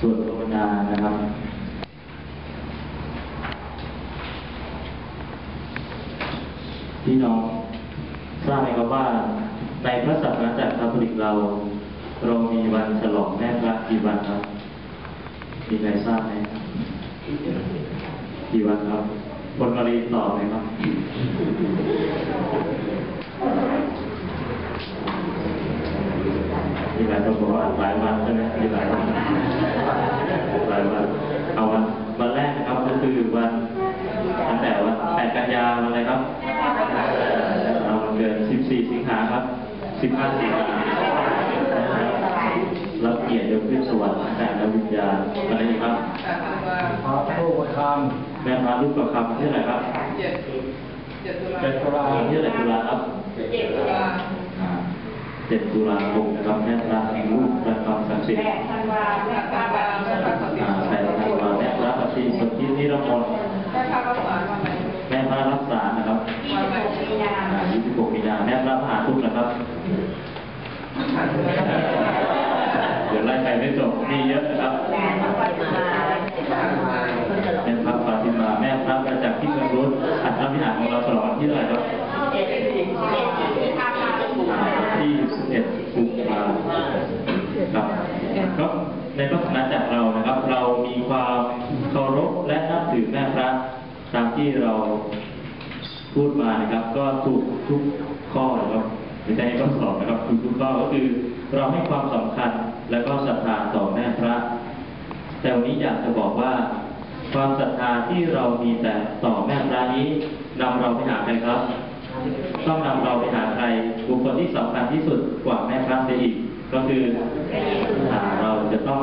สวดภาวนานะครับ พี่น้องทราบไหมครับว่า ในพระศาสนาจักรคาทอลิกเรา เรามีวันฉลองแม่พระกี่วันครับมีใครทราบไหมกี่วันครับคนมาเรียนตอบไหมครับ มีหลายคนบอกว่าหลายวันใช่ไหมมีหลายวันหลายวันเอาวันวันแรกนะครับก็คือวันตั้งแต่วัน8กันยาวันอะไรครับเราวันเดือน14สิงหาครับ15สิงหารับเกียรติยกขึ้นสวรรค์แต่ละวิญญาณอะไรอีกครับพระผู้ประคแม่พระลูกประคำที่ไหรครับเจ็ดตุลาเจ็ดตุลาที่อะไรตุลาครับเจ็ดตุลา อ่า7ตุลาคมนะครับแม่พระแห่งลูกประคำศักดิ์สิทธิ์แปดธันวาแม่ตาบาแม่ตาสติอ่าแปดธันวาแม่พระปฏิสนธินิรมนแม่ตารักษาแม่พระรักษานะครับวันไหนมีนาอ่า26มีนาแม่พระมหาทุกนะครับ เดี๋ยวไล่ไปไม่จบมีเยอะนะครับแม่ตาปฏิมาแม่พระฟาติมาแม่พระประจักษ์ที่เมืองรุ้นอัตวิหารของเราฉลองวันที่เท่าไหร่ครับเจ็ดสิบเจ็ดที่ทำมาป็นบุญอ่าวัน ที่11กุมภาพันธ์ครับก็ในพระสนาจักรเรานะครับ เรามีความเคารพและนับถือแม่พระตามที่เราพูดมานะครับ ก็ถูกทุกข้อนะครับไม่ใช่ข้อสอบนะครับถูกทุกข้อก็คือเราให้ความสำคัญและก็ศรัทธาต่อแม่พระ แต่วันนี้อยากจะบอกว่า ความศรัทธาที่เรามีแต่ต่อแม่พระนี้นำเราไปหาใครครับ ต้องนำเราไปหาใครบุคคลที่สำคัญที่สุดกว่าแม่พระเสียอีก ก็คืออ่าเราจะต้อง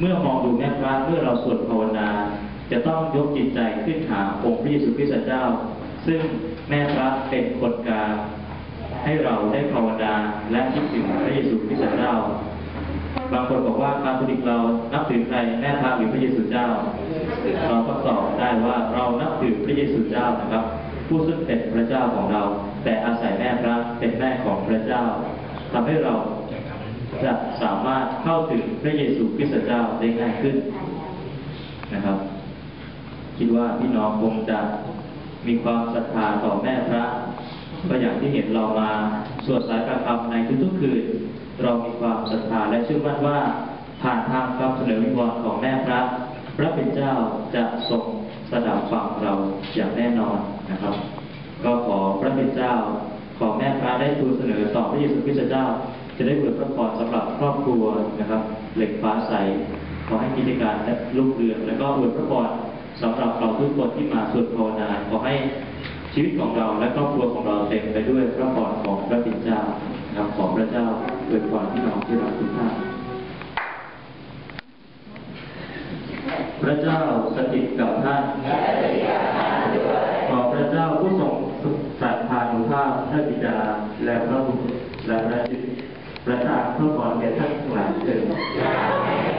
เมื่อมองดูแม่พระเมื่อเราสวดภาวนา จะต้องยกจิตใจขึ้นหาองค์พระเยซูคริสต์เจ้า ซึ่งแม่พระเป็นคนกลางให้เราได้ภาวนาและคิดถึงพระเยซูคริสต์เจ้า บางคนบอกว่าคาทอลิกเรานับถือใครแม่พระหรือพระเยซูเจ้า เราก็ตอบได้ว่าเรานับถือพระเยซูเจ้านะครับ ผู้ซึ่งเป็นพระเจ้าของเรา แต่อาศัยแม่พระเป็นแม่ของพระเจ้าทำให้เราจะสามารถเข้าถึงพระเยซูคริสต์เจ้าได้ง่ายขึ้นนะครับ คิดว่าพี่น้องคงจะมีความศรัทธาต่อแม่พระก็อย่างที่เห็นเรามาสวดสายประคำในทุกๆคืนเรามีความศรัทธาและเชื่อมั่นว่า ผ่านทางคำเสนอวิงวอนของแม่พระ พระเป็นเจ้าจะทรง สดับฟังเราอย่างแน่นอนนะครับ ก็ขอพระเป็นเจ้า ขอแม่พระได้ทูลเสนอต่อพระเยซูคริสต์เจ้า จะได้เปิดพระพรสำหรับครอบครัวนะครับ เหล็กฟ้าใสขอให้กิจการและลูกเรืองและก็อวยพระพรสำหรับเราทุกคนที่มาสวดภาวนาขอให้ชีวิตของเราและครอบครัวของเราเต็มไปด้วยพระพรของพระบิดเจ้าครับขอพระเจ้าอวยพรพี่น้องที่รักทุก ถิตกับท่าน ขอพระเจ้าผู้ทรงสัตยานุภาพพระบิดาและพระบุตรและพระจิตประทานพระพรแก่ท่านทั้งหลายเถิด